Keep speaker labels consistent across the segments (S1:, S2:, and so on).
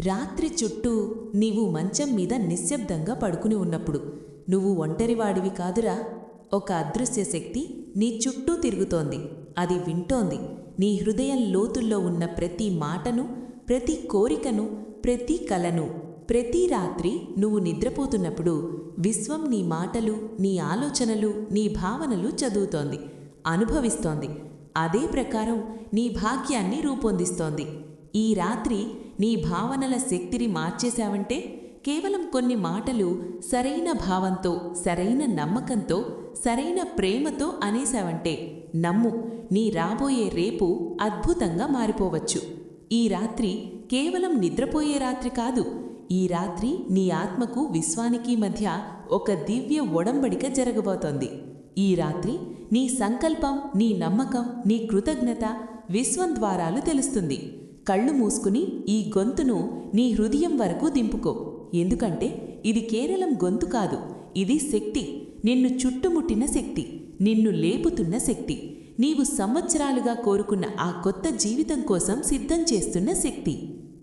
S1: రాత్రి చుట్టూ నీవు మంచం మీద నిశ్శబ్దంగా పడుకుని ఉన్నప్పుడు నువ్వు ఒంటరివాడివి కాదురా. ఒక అదృశ్య శక్తి నీ చుట్టూ తిరుగుతోంది. అది వింటోంది. నీ హృదయం లోతుల్లో ఉన్న ప్రతి మాటను ప్రతి కోరికను ప్రతి కలను ప్రతి రాత్రి నువ్వు నిద్రపోతున్నప్పుడు విశ్వం నీ మాటలు నీ ఆలోచనలు నీ భావనలు చదువుతోంది అనుభవిస్తోంది. అదే ప్రకారం నీ భాగ్యాన్ని రూపొందిస్తోంది. ఈ రాత్రి నీ భావనల శక్తిని మార్చేశావంటే కేవలం కొన్ని మాటలు సరైన భావంతో సరైన నమ్మకంతో సరైన ప్రేమతో అనేశావంటే నమ్ము నీ రాబోయే రేపు అద్భుతంగా మారిపోవచ్చు. ఈ రాత్రి కేవలం నిద్రపోయే రాత్రి కాదు ఈ రాత్రి నీ ఆత్మకు విశ్వానికి మధ్య ఒక దివ్య ఒడంబడిక జరగబోతోంది. ఈ రాత్రి నీ సంకల్పం నీ నమ్మకం నీ కృతజ్ఞత విశ్వం ద్వారాలు తెలుస్తుంది. కళ్ళు మూసుకుని ఈ గొంతును నీ హృదయం వరకు దింపుకో. ఎందుకంటే ఇది కేవలం గొంతు కాదు ఇది శక్తి. నిన్ను చుట్టుముట్టిన శక్తి నిన్ను లేపుతున్న శక్తి. నీవు సంవత్సరాలుగా కోరుకున్న ఆ కొత్త జీవితం కోసం సిద్ధం చేస్తున్న శక్తి.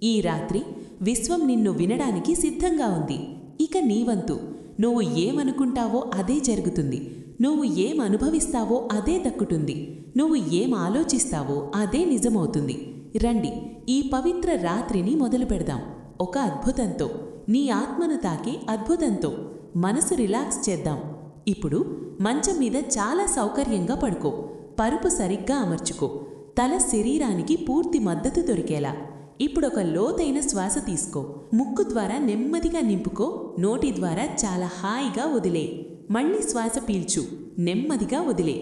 S1: ఈ రాత్రి విశ్వం నిన్ను వినడానికి సిద్ధంగా ఉంది. ఇక నీవంతు నువ్వు ఏమనుకుంటావో అదే జరుగుతుంది. నువ్వు ఏం అనుభవిస్తావో అదే దక్కుతుంది. నువ్వు ఏం ఆలోచిస్తావో అదే నిజమవుతుంది. రండి ఈ పవిత్ర రాత్రిని మొదలు పెడదాం. ఒక అద్భుతంతో నీ ఆత్మను తాకి అద్భుతంతో మనసు రిలాక్స్ చేద్దాం. ఇప్పుడు మంచం మీద చాలా సౌకర్యంగా పడుకో. పరుపు సరిగ్గా అమర్చుకో. తల శరీరానికి పూర్తి మద్దతు దొరికేలా. ఇప్పుడొక లోతైన శ్వాస తీసుకో. ముక్కు ద్వారా నెమ్మదిగా నింపుకో. నోటి ద్వారా చాలా హాయిగా వదిలే. మళ్ళీ శ్వాస పీల్చు. నెమ్మదిగా వదిలే.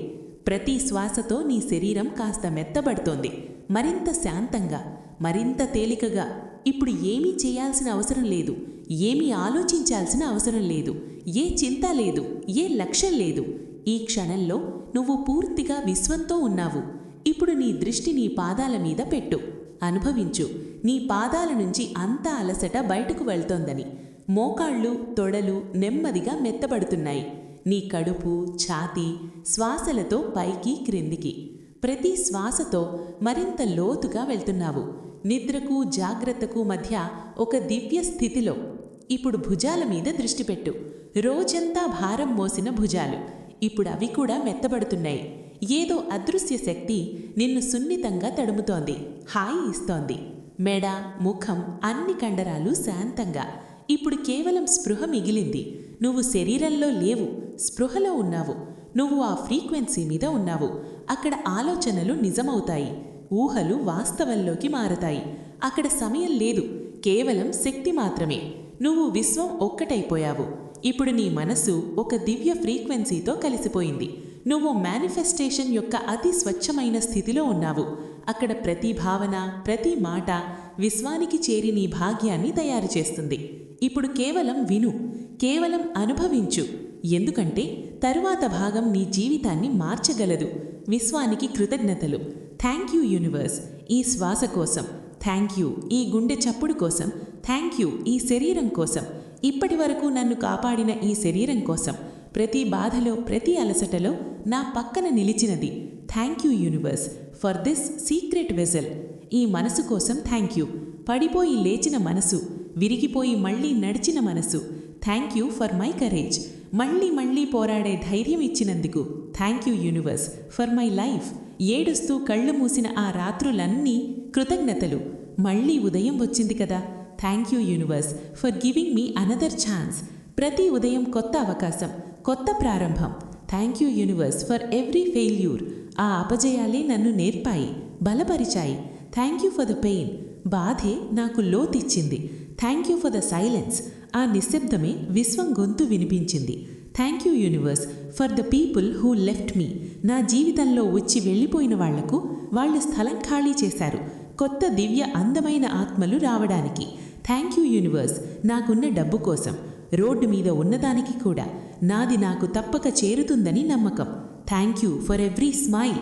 S1: ప్రతి శ్వాసతో నీ శరీరం కాస్త మెత్తబడుతోంది. మరింత శాంతంగా మరింత తేలికగా. ఇప్పుడు ఏమీ చేయాల్సిన అవసరం లేదు. ఏమీ ఆలోచించాల్సిన అవసరం లేదు. ఏ చింత లేదు. ఏ లక్ష్యం లేదు. ఈ క్షణంలో నువ్వు పూర్తిగా విశ్వంతో ఉన్నావు. ఇప్పుడు నీ దృష్టి నీ పాదాల మీద పెట్టు. అనుభవించు. నీ పాదాల నుంచి అంతా అలసట బయటకు వెళ్తోందని. మోకాళ్ళు తొడలు నెమ్మదిగా మెత్తబడుతున్నాయి. నీ కడుపు ఛాతీ శ్వాసలతో పైకి క్రిందికి. ప్రతి శ్వాసతో మరింత లోతుగా వెళ్తున్నావు. నిద్రకు జాగ్రత్తకు మధ్య ఒక దివ్య స్థితిలో. ఇప్పుడు భుజాల మీద దృష్టి పెట్టు. రోజంతా భారం మోసిన భుజాలు. ఇప్పుడు అవి కూడా మెత్తబడుతున్నాయి. ఏదో అదృశ్య శక్తి నిన్ను సున్నితంగా తడుముతోంది. హాయి ఇస్తోంది. మెడ ముఖం అన్ని కండరాలు శాంతంగా. ఇప్పుడు కేవలం స్పృహ మిగిలింది. నువ్వు శరీరంలో లేవు. స్పృహలో ఉన్నావు. నువ్వు ఆ ఫ్రీక్వెన్సీ మీద ఉన్నావు. అక్కడ ఆలోచనలు నిజమవుతాయి. ఊహలు వాస్తవంలోకి మారతాయి. అక్కడ సమయం లేదు. కేవలం శక్తి మాత్రమే. నువ్వు విశ్వం ఒక్కటైపోయావు. ఇప్పుడు నీ మనసు ఒక దివ్య ఫ్రీక్వెన్సీతో కలిసిపోయింది. నువ్వు మేనిఫెస్టేషన్ యొక్క అతి స్వచ్ఛమైన స్థితిలో ఉన్నావు. అక్కడ ప్రతి భావన ప్రతి మాట విశ్వానికి చేరి నీ భాగ్యాన్ని తయారు చేస్తుంది. ఇప్పుడు కేవలం విను. కేవలం అనుభవించు. ఎందుకంటే తరువాత భాగం నీ జీవితాన్ని మార్చగలదు. విశ్వానికి కృతజ్ఞతలు. Thank you universe. ఈ శ్వాస కోసం థ్యాంక్ యూ ఈ గుండె చప్పుడు కోసం థ్యాంక్ యూ ఈ శరీరం కోసం ఇప్పటి వరకు నన్ను కాపాడిన ఈ శరీరం కోసం ప్రతి బాధలో ప్రతి అలసటలో నా పక్కన నిలిచినది. Thank you universe for this secret vessel. ఈ మనసు కోసం థ్యాంక్ యూ. పడిపోయి లేచిన మనసు విరిగిపోయి మళ్ళీ నడిచిన మనసు. Thank you for my courage. మళ్ళీ మళ్ళీ పోరాడే ధైర్యం ఇచ్చినందుకు thank you universe for my life ఏడుస్తూ కళ్ళు మూసిన ఆ రాత్రులన్నీ కృతజ్ఞతలు. మళ్ళీ ఉదయం వచ్చింది కదా. Thank you universe for giving me another chance ప్రతి ఉదయం కొత్త అవకాశం కొత్త ప్రారంభం. Thank you universe for every failure ఆ అపజయాలే నన్ను నేర్పాయి బలపరిచాయి. Thank you for the pain బాధే నాకు లోతిచ్చింది thank you for the silence ఆ నిశ్శబ్దమే విశ్వం గొంతు వినిపించింది. Thank you universe for the people who left me నా జీవితంలో వచ్చి వెళ్ళిపోయిన వాళ్ళకు వాళ్ళు స్థలం ఖాళీ చేశారు. కొత్త దివ్య అందమైన ఆత్మలు రావడానికి. థ్యాంక్ యూ యూనివర్స్ నాకున్న డబ్బు కోసం. రోడ్డు మీద ఉన్నదానికి కూడా. నాది నాకు తప్పక చేరుతుందని నమ్మకం. Thank you for every smile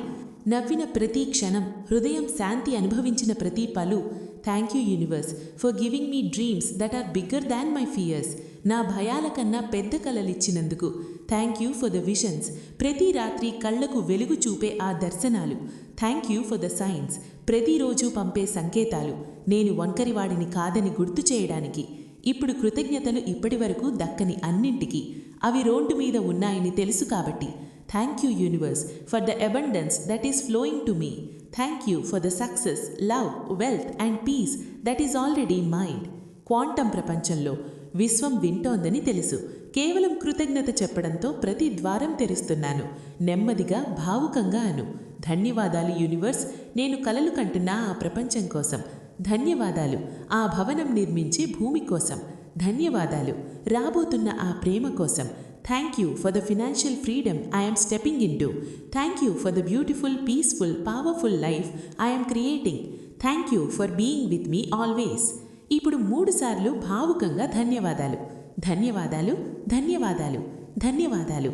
S1: నవ్విన ప్రతి క్షణం హృదయం శాంతి అనుభవించిన ప్రతి పలు thank you universe for giving me dreams that are bigger than my fears నా భయాల కన్నా పెద్ద కలలిచ్చినందుకు thank you for the visions ప్రతి రాత్రి కళ్ళకు వెలుగు చూపే ఆ దర్శనాలు. Thank you for the signs ప్రతిరోజు పంపే సంకేతాలు. నేను ఒంటరివాడిని కాదని గుర్తు చేయడానికి. ఇప్పుడు కృతజ్ఞతలు ఇప్పటి వరకు దక్కని అన్నింటికి. అవి రోడ్డు మీద ఉన్నాయని తెలుసు కాబట్టి. Thank you universe for the abundance that is flowing to me thank you for the success love wealth and peace that is already mine quantum ప్రపంచంలో విశ్వం వింటోందని తెలుసు. కేవలం కృతజ్ఞత చెప్పడంతో ప్రతి ద్వారం తెరుస్తున్నాను. నెమ్మదిగా భావుకంగా అను. ధన్యవాదాలు యూనివర్స్. నేను కలలు కంటున్న ఆ ప్రపంచం కోసం. ధన్యవాదాలు. ఆ భవనం నిర్మించే భూమి కోసం. ధన్యవాదాలు. రాబోతున్న ఆ ప్రేమ కోసం. Thank you for the financial freedom I'm stepping into thank you for the beautiful peaceful powerful life I'm creating thank you for being with me always ఇప్పుడు మూడుసార్లు భావుకంగా ధన్యవాదాలు. ధన్యవాదాలు ధన్యవాదాలు ధన్యవాదాలు.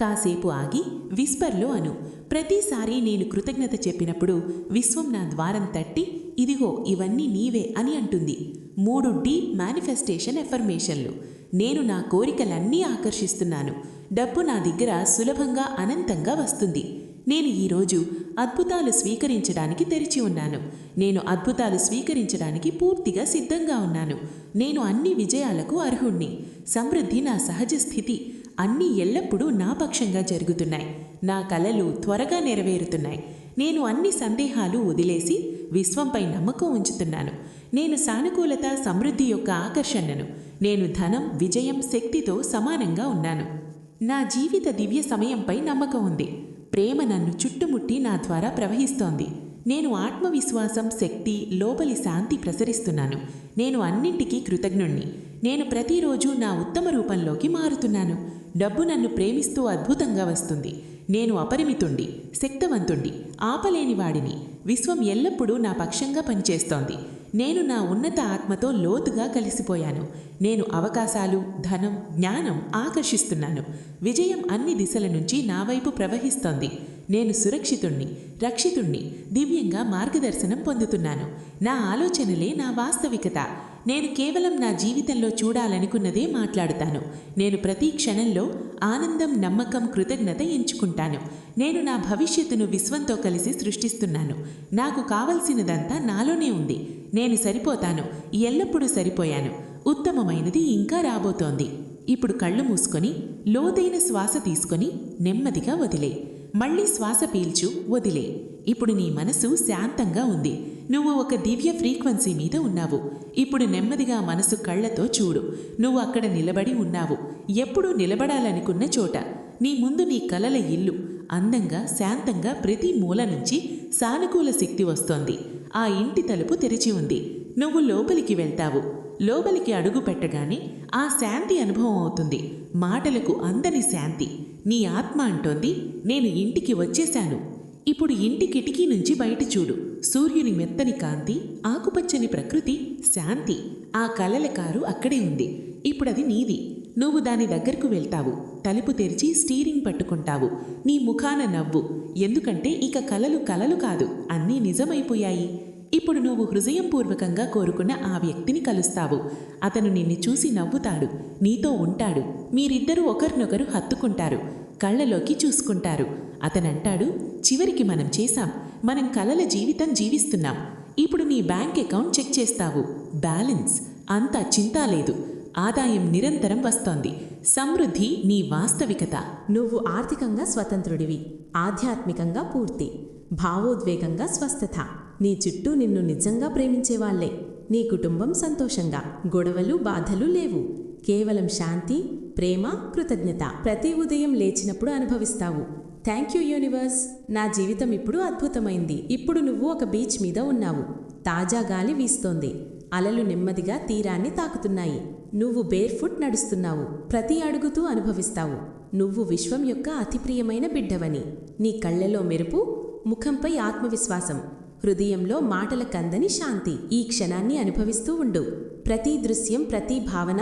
S1: కాసేపు ఆగి విస్పర్లో అను. ప్రతిసారి నేను కృతజ్ఞత చెప్పినప్పుడు విశ్వం నా ద్వారం తట్టి ఇదిగో ఇవన్నీ నీవే అని అంటుంది. మూడు డీప్ మేనిఫెస్టేషన్ ఎఫర్మేషన్లు. నేను నా కోరికలన్నీ ఆకర్షిస్తున్నాను. డబ్బు నా దగ్గర సులభంగా అనంతంగా వస్తుంది. నేను ఈరోజు అద్భుతాలు స్వీకరించడానికి తెరిచి ఉన్నాను. నేను అద్భుతాలు స్వీకరించడానికి పూర్తిగా సిద్ధంగా ఉన్నాను. నేను అన్ని విజయాలకు అర్హుణ్ణి. సమృద్ధి నా సహజ స్థితి. అన్నీ ఎల్లప్పుడూ నా పక్షంగా జరుగుతున్నాయి. నా కలలు త్వరగా నెరవేరుతున్నాయి. నేను అన్ని సందేహాలు వదిలేసి విశ్వంపై నమ్మకం ఉంచుతున్నాను. నేను సానుకూలత సమృద్ధి యొక్క ఆకర్షణను. నేను ధనం విజయం శక్తితో సమానంగా ఉన్నాను. నా జీవిత దివ్య సమయంపై నమ్మకం ఉంది. ప్రేమ నన్ను చుట్టుముట్టి నా ద్వారా ప్రవహిస్తోంది. నేను ఆత్మవిశ్వాసం శక్తి లోపలి శాంతి ప్రసరిస్తున్నాను. నేను అన్నింటికీ కృతజ్ఞుణ్ణి. నేను ప్రతిరోజు నా ఉత్తమ రూపంలోకి మారుతున్నాను. డబ్బు నన్ను ప్రేమిస్తూ అద్భుతంగా వస్తుంది. నేను అపరిమితుండి శక్తవంతుండి ఆపలేని వాడిని. విశ్వం ఎల్లప్పుడూ నా పక్షంగా పనిచేస్తోంది. నేను నా ఉన్నత ఆత్మతో లోతుగా కలిసిపోయాను. నేను అవకాశాలు ధనం జ్ఞానం ఆకర్షిస్తున్నాను. విజయం అన్ని దిశల నుంచి నా వైపు ప్రవహిస్తోంది. నేను సురక్షితుణ్ణి రక్షితుణ్ణి దివ్యంగా మార్గదర్శనం పొందుతున్నాను. నా ఆలోచనలే నా వాస్తవికత. నేను కేవలం నా జీవితంలో చూడాలనుకున్నదే మాట్లాడుతాను. నేను ప్రతి క్షణంలో ఆనందం నమ్మకం కృతజ్ఞత ఎంచుకుంటాను. నేను నా భవిష్యత్తును విశ్వంతో కలిసి సృష్టిస్తున్నాను. నాకు కావలసినదంతా నాలోనే ఉంది. నేను సరిపోతాను. ఎల్లప్పుడూ సరిపోయాను. ఉత్తమమైనది ఇంకా రాబోతోంది. ఇప్పుడు కళ్ళు మూసుకొని లోతైన శ్వాస తీసుకొని నెమ్మదిగా వదిలే. మళ్ళీ శ్వాస పీల్చు వదిలే. ఇప్పుడు నీ మనసు శాంతంగా ఉంది. నువ్వు ఒక దివ్య ఫ్రీక్వెన్సీ మీద ఉన్నావు. ఇప్పుడు నెమ్మదిగా మనసు కళ్ళతో చూడు. నువ్వు అక్కడ నిలబడి ఉన్నావు. ఎప్పుడూ నిలబడాలనుకున్న చోట. నీ ముందు నీ కలల ఇల్లు. అందంగా శాంతంగా ప్రతి మూల నుంచి సానుకూల శక్తి వస్తోంది. ఆ ఇంటి తలుపు తెరిచి ఉంది. నువ్వు లోపలికి వెళ్తావు. లోపలికి అడుగు పెట్టగానే ఆ శాంతి అనుభవం అవుతుంది. మాటలకు అందని శాంతి. నీ ఆత్మ అంటోంది నేను ఇంటికి వచ్చేశాను. ఇప్పుడు ఇంటి కిటికీ నుంచి బయట చూడు. సూర్యుని మెత్తని కాంతి ఆకుపచ్చని ప్రకృతి శాంతి. ఆ కలల కారు అక్కడే ఉంది. ఇప్పుడది నీది. నువ్వు దాని దగ్గరకు వెళ్తావు. తలుపు తెరిచి స్టీరింగ్ పట్టుకుంటావు. నీ ముఖాన నవ్వు. ఎందుకంటే ఇక కలలు కలలు కాదు. అన్నీ నిజమైపోయాయి. ఇప్పుడు నువ్వు హృదయపూర్వకంగా కోరుకున్న ఆ వ్యక్తిని కలుస్తావు. అతను నిన్ను చూసి నవ్వుతాడు. నీతో ఉంటాడు. మీరిద్దరూ ఒకరినొకరు హత్తుకుంటారు. కళ్ళలోకి చూసుకుంటారు. అతనంటాడు చివరికి మనం చేశాం. మనం కలల జీవితం జీవిస్తున్నాం. ఇప్పుడు నీ బ్యాంక్ అకౌంట్ చెక్ చేస్తావు. బ్యాలెన్స్. అంతా చింతా లేదు. ఆదాయం నిరంతరం వస్తోంది. సమృద్ధి నీ వాస్తవికత.
S2: నువ్వు ఆర్థికంగా స్వతంత్రుడివి. ఆధ్యాత్మికంగా పూర్తి. భావోద్వేగంగా స్వస్థత. నీ చుట్టూ నిన్ను నిజంగా ప్రేమించేవాళ్ళే నీ కుటుంబం సంతోషంగా. గొడవలు బాధలు లేవు. కేవలం శాంతి ప్రేమ కృతజ్ఞత. ప్రతి ఉదయం లేచినప్పుడు అనుభవిస్తావు. Thank you universe. నా జీవితం ఇప్పుడు అద్భుతమైంది. ఇప్పుడు నువ్వు ఒక బీచ్ మీద ఉన్నావు. తాజా గాలి వీస్తోంది. అలలు నెమ్మదిగా తీరాన్ని తాకుతున్నాయి. నువ్వు బేర్ ఫుట్ నడుస్తున్నావు. ప్రతి అడుగుతూ అనుభవిస్తావు. నువ్వు విశ్వం యొక్క అతి ప్రియమైన బిడ్డవని. నీ కళ్ళలో మెరుపు ముఖంపై ఆత్మవిశ్వాసం. హృదయంలో మాటల కందని శాంతి. ఈ క్షణాన్ని అనుభవిస్తూ ఉండు. ప్రతి దృశ్యం ప్రతి భావన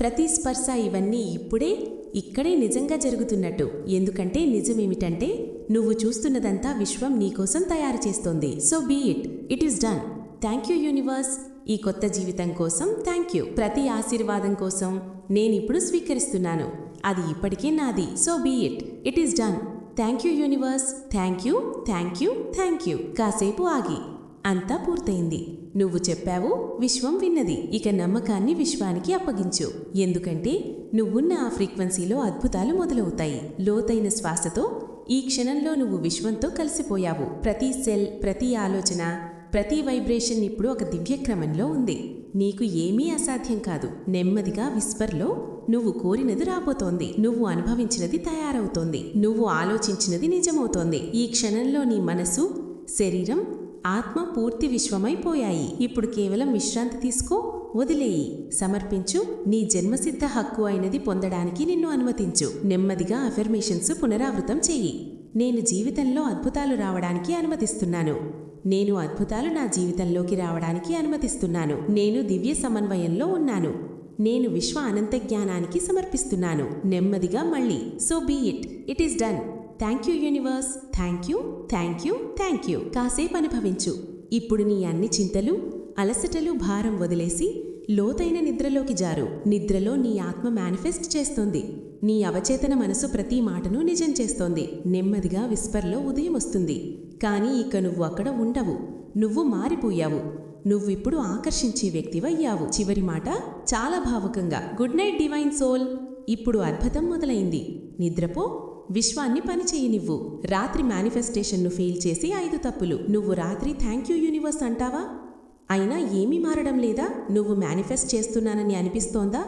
S2: ప్రతి స్పర్శ ఇవన్నీ ఇప్పుడే ఇక్కడే నిజంగా జరుగుతున్నట్టు. ఎందుకంటే నిజమేమిటంటే నువ్వు చూస్తున్నదంతా విశ్వం నీకోసం తయారు చేస్తోంది. So be it it is done thank you universe ఈ కొత్త జీవితం కోసం థ్యాంక్ యూ. ప్రతి ఆశీర్వాదం కోసం నేనిప్పుడు స్వీకరిస్తున్నాను. అది ఇప్పటికే నాది. So be it it is done thank you universe thank you thank you thank you కాసేపు ఆగి. అంతా పూర్తయింది. నువ్వు చెప్పావు విశ్వం విన్నది. ఇక నమ్మకాన్ని విశ్వానికి అప్పగించు. ఎందుకంటే నువ్వున్న ఆ ఫ్రీక్వెన్సీలో అద్భుతాలు మొదలవుతాయి. లోతైన శ్వాసతో ఈ క్షణంలో నువ్వు విశ్వంతో కలిసిపోయావు. ప్రతి సెల్ ప్రతి ఆలోచన ప్రతి వైబ్రేషన్ ఇప్పుడు ఒక దివ్యక్రమంలో ఉంది. నీకు ఏమీ అసాధ్యం కాదు. నెమ్మదిగా విస్పర్లో నువ్వు కోరినది రాబోతోంది. నువ్వు అనుభవించినది తయారవుతోంది. నువ్వు ఆలోచించినది నిజమవుతోంది. ఈ క్షణంలో నీ మనసు శరీరం ఆత్మ పూర్తి విశ్వమైపోయాయి. ఇప్పుడు కేవలం విశ్రాంతి తీసుకో వదిలేయి. సమర్పించు నీ జన్మసిద్ధ హక్కు అయినది పొందడానికి నిన్ను అనుమతించు. నెమ్మదిగా అఫర్మేషన్స్ పునరావృతం చెయ్యి నేను జీవితంలో అద్భుతాలు రావడానికి అనుమతిస్తున్నాను. నేను అద్భుతాలు నా జీవితంలోకి రావడానికి అనుమతిస్తున్నాను. నేను దివ్య సమన్వయంలో ఉన్నాను. నేను విశ్వ అనంత జ్ఞానానికి సమర్పిస్తున్నాను. నెమ్మదిగా మళ్ళీ. So be it. It is done. Thank you universe. Thank you. Thank you. Thank you. కాసేపు అనుభవించు. ఇప్పుడు నీ అన్ని చింతలు అలసటలు భారం వదిలేసి లోతైన నిద్రలోకి జారు. నిద్రలో నీ ఆత్మ మేనిఫెస్ట్ చేస్తోంది. నీ అవచేతన మనసు ప్రతి మాటను నిజం చేస్తోంది. నెమ్మదిగా విస్పర్లో ఉదయం వస్తుంది. కానీ ఇక నువ్వు అక్కడ ఉండవు. నువ్వు మారిపోయావు. నువ్విప్పుడు ఆకర్షించే వ్యక్తివయ్యావు. చివరి మాట చాలా భావుకంగా గుడ్ నైట్ డివైన్ సోల్. ఇప్పుడు అద్భుతం మొదలైంది. నిద్రపో. విశ్వాన్ని పనిచేయనివ్వు. రాత్రి మేనిఫెస్టేషన్ను ఫెయిల్ చేసి ఐదు తప్పులు. నువ్వు రాత్రి థ్యాంక్ యూ యూనివర్స్ అంటావా? అయినా ఏమీ మారడం లేదా? నువ్వు మేనిఫెస్ట్ చేస్తున్నానని అనిపిస్తోందా?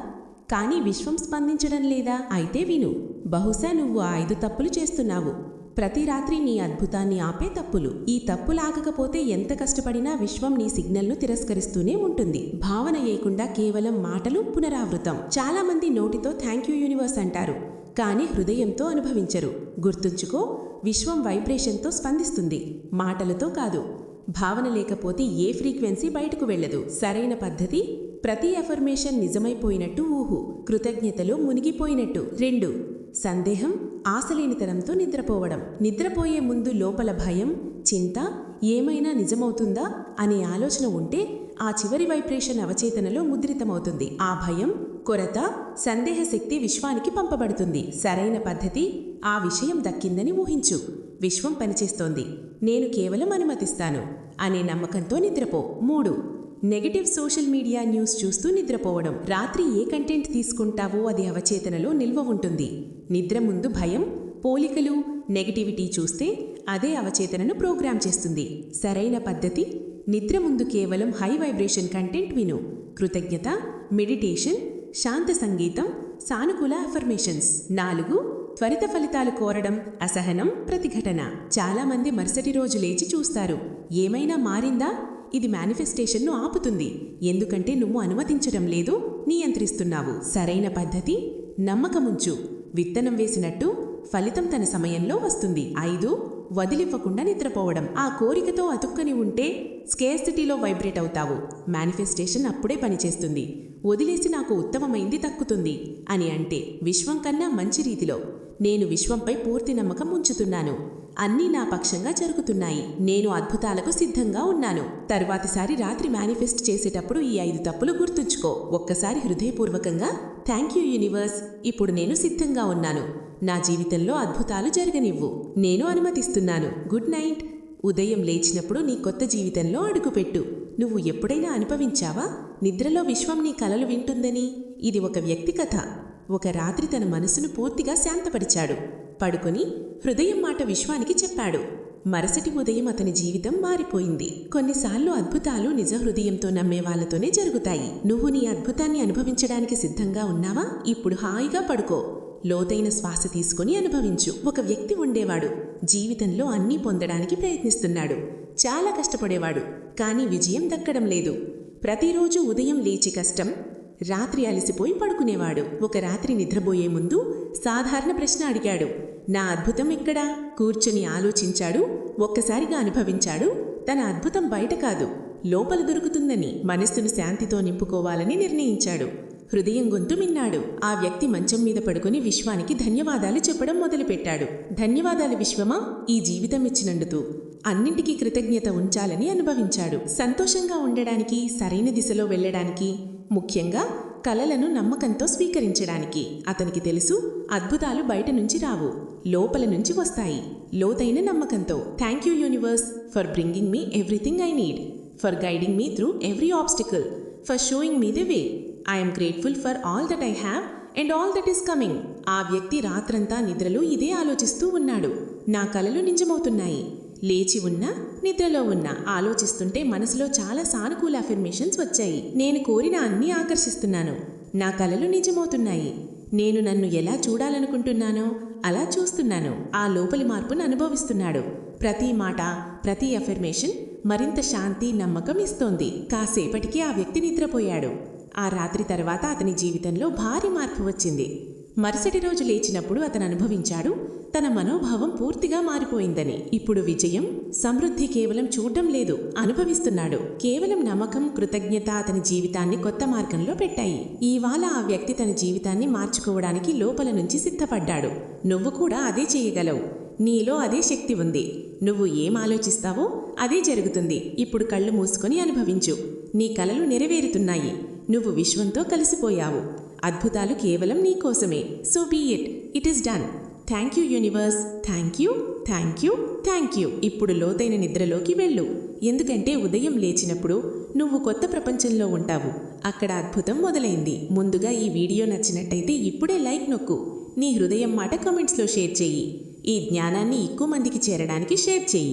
S2: కానీ విశ్వం స్పందించడం లేదా? అయితే విను. బహుశా నువ్వు ఆ ఐదు తప్పులు చేస్తున్నావు. ప్రతి రాత్రి నీ అద్భుతాన్ని ఆపే తప్పులు. ఈ తప్పులాగకపోతే ఎంత కష్టపడినా విశ్వం నీ సిగ్నల్ను తిరస్కరిస్తూనే ఉంటుంది. భావన వేయకుండా కేవలం మాటలు పునరావృతం. చాలా మంది నోటితో థ్యాంక్ యూ యూనివర్స్ అంటారు. కానీ హృదయంతో అనుభవించరు. గుర్తుంచుకో విశ్వం వైబ్రేషన్తో స్పందిస్తుంది. మాటలతో కాదు. భావన లేకపోతే ఏ ఫ్రీక్వెన్సీ బయటకు వెళ్ళదు. సరైన పద్ధతి? ప్రతి అఫర్మేషన్ నిజమైపోయినట్టు ఊహు. కృతజ్ఞతలో మునిగిపోయినట్టు. రెండు సందేహం ఆశలేనితనంతో నిద్రపోవడం. నిద్రపోయే ముందు లోపల భయం చింత ఏమైనా నిజమవుతుందా అనే ఆలోచన ఉంటే ఆ చివరి వైబ్రేషన్ అవచేతనలో ముద్రితమవుతుంది. ఆ భయం కొరత సందేహ శక్తి విశ్వానికి పంపబడుతుంది. సరైన పద్ధతి ఆ విషయం దక్కిందని ఊహించు. విశ్వం పనిచేస్తోంది. నేను కేవలం అనుమతిస్తాను అనే నమ్మకంతో నిద్రపో. మూడు. నెగటివ్ సోషల్ మీడియా న్యూస్ చూస్తూ నిద్రపోవడం. రాత్రి ఏ కంటెంట్ తీసుకుంటావో అది అవచేతనలో నిల్వ ఉంటుంది. నిద్ర ముందు భయం పోలికలు నెగటివిటీ చూస్తే అదే అవచేతనను ప్రోగ్రామ్ చేస్తుంది. సరైన పద్ధతి నిద్ర ముందు కేవలం హై వైబ్రేషన్ కంటెంట్ విను. కృతజ్ఞత మెడిటేషన్ శాంత సంగీతం సానుకూల అఫర్మేషన్స్. నాలుగు త్వరిత ఫలితాలు కోరడం అసహనం ప్రతిఘటన. చాలామంది మరుసటి రోజు లేచి చూస్తారు. ఏమైనా మారిందా? ఇది మేనిఫెస్టేషన్ను ఆపుతుంది. ఎందుకంటే నువ్వు అనుమతించడం లేదు నియంత్రిస్తున్నావు. సరైన పద్ధతి నమ్మకముంచు. విత్తనం వేసినట్టు ఫలితం తన సమయంలో వస్తుంది. ఐదు వదిలివ్వకుండా నిద్రపోవడం. ఆ కోరికతో అతుక్కని ఉంటే స్కేర్సిటీలో వైబ్రేట్ అవుతావు. మేనిఫెస్టేషన్ అప్పుడే పనిచేస్తుంది. వదిలేసి నాకు ఉత్తమమైంది తక్కుతుంది అని అంటే విశ్వం కన్నా మంచి రీతిలో నేను విశ్వంపై పూర్తి నమ్మకం ఉంచుతున్నాను. అన్నీ నా పక్షంగా జరుగుతున్నాయి. నేను అద్భుతాలకు సిద్ధంగా ఉన్నాను. తర్వాతిసారి రాత్రి మేనిఫెస్ట్ చేసేటప్పుడు ఈ ఐదు తప్పులు గుర్తుంచుకో. ఒక్కసారి హృదయపూర్వకంగా థ్యాంక్ యూ యూనివర్స్ ఇప్పుడు నేను సిద్ధంగా ఉన్నాను. నా జీవితంలో అద్భుతాలు జరగనివ్వు. నేను అనుమతిస్తున్నాను. గుడ్ నైట్ ఉదయం లేచినప్పుడు నీ కొత్త జీవితంలో అడుగుపెట్టు. నువ్వు ఎప్పుడైనా అనుభవించావా? నిద్రలో విశ్వం నీ కలలు వింటుందని? ఇది ఒక వ్యక్తి కథ. ఒక రాత్రి తన మనసును పూర్తిగా శాంతపరిచాడు. పడుకొని హృదయం మాట విశ్వానికి చెప్పాడు. మరుసటి ఉదయం అతని జీవితం మారిపోయింది. కొన్నిసార్లు అద్భుతాలు నిజ హృదయంతో నమ్మే వాళ్ళతోనే జరుగుతాయి. నువ్వు నీ అద్భుతాన్ని అనుభవించడానికి సిద్ధంగా ఉన్నావా? ఇప్పుడు హాయిగా పడుకో. లోతైన శ్వాస తీసుకొని అనుభవించు. ఒక వ్యక్తి ఉండేవాడు. జీవితంలో అన్నీ పొందడానికి ప్రయత్నిస్తున్నాడు. చాలా కష్టపడేవాడు. కానీ విజయం దక్కడం లేదు. ప్రతిరోజు ఉదయం లేచి కష్టం రాత్రి అలసిపోయి పడుకునేవాడు. ఒక రాత్రి నిద్రపోయే ముందు సాధారణ ప్రశ్న అడిగాడు. నా అద్భుతం ఎక్కడా? కూర్చుని ఆలోచించాడు ఒక్కసారిగా అనుభవించాడు తన అద్భుతం బయట కాదు లోపల దొరుకుతుందని మనస్సును శాంతితో నింపుకోవాలని నిర్ణయించాడు. హృదయం గొంతు మిన్నాడు ఆ వ్యక్తి మంచం మీద పడుకుని విశ్వానికి ధన్యవాదాలు చెప్పడం మొదలుపెట్టాడు. ధన్యవాదాలు విశ్వమా? ఈ జీవితం ఇచ్చినందుకు. అన్నింటికీ కృతజ్ఞత ఉంచాలని అనుభవించాడు. సంతోషంగా ఉండడానికి సరైన దిశలో వెళ్ళడానికి ముఖ్యంగా కలలను నమ్మకంతో స్వీకరించడానికి. అతనికి తెలుసు అద్భుతాలు బయట నుంచి రావు లోపల నుంచి వస్తాయి. లోతైన నమ్మకంతో thank you universe for bringing me everything I need for guiding me through every obstacle for showing me the way I'm grateful for all that I have and all that is coming ఆ వ్యక్తి రాత్రంతా నిద్రలో ఇదే ఆలోచిస్తూ ఉన్నాడు. నా కలలు నిజమవుతున్నాయి. లేచి ఉన్నా నిద్రలో ఉన్నా ఆలోచిస్తుంటే మనసులో చాలా సానుకూల అఫర్మేషన్స్ వచ్చాయి. నేను కోరిన అన్నీ ఆకర్షిస్తున్నాను. నా కలలు నిజమవుతున్నాయి. నేను నన్ను ఎలా చూడాలనుకుంటున్నానో అలా చూస్తున్నాను. ఆ లోపలి మార్పును అనుభవిస్తున్నాడు. ప్రతి మాట ప్రతి అఫర్మేషన్ మరింత శాంతి నమ్మకం ఇస్తోంది. కాసేపటికి ఆ వ్యక్తి నిద్రపోయాడు. ఆ రాత్రి తర్వాత అతని జీవితంలో భారీ మార్పు వచ్చింది. మరుసటి రోజు లేచినప్పుడు అతను అనుభవించాడు తన మనోభావం పూర్తిగా మారిపోయిందని. ఇప్పుడు విజయం సమృద్ధి కేవలం చూడడం లేదు అనుభవిస్తున్నాడు. కేవలం నమ్మకం కృతజ్ఞత అతని జీవితాన్ని కొత్త మార్గంలో పెట్టాయి. ఇవాళ ఆ వ్యక్తి తన జీవితాన్ని మార్చుకోవడానికి లోపల నుంచి సిద్ధపడ్డాడు. నువ్వు కూడా అదే చేయగలవు. నీలో అదే శక్తి ఉంది. నువ్వు ఏం ఆలోచిస్తావో అదే జరుగుతుంది. ఇప్పుడు కళ్ళు మూసుకొని అనుభవించు. నీ కలలు నెరవేరుతున్నాయి. నువ్వు విశ్వంతో కలిసిపోయావు. అద్భుతాలు కేవలం నీ కోసమే. So be it it is done thank you universe thank you thank you thank you ఇప్పుడు లోతైన నిద్రలోకి వెళ్ళు. ఎందుకంటే ఉదయం లేచినప్పుడు నువ్వు కొత్త ప్రపంచంలో ఉంటావు. అక్కడ అద్భుతం మొదలైంది. ముందుగా ఈ వీడియో నచ్చినట్టయితే ఇప్పుడే లైక్ నొక్కు. నీ హృదయం మాట కమెంట్స్లో షేర్ చెయ్యి. ఈ జ్ఞానాన్ని ఎక్కువ మందికి చేరడానికి షేర్ చెయ్యి.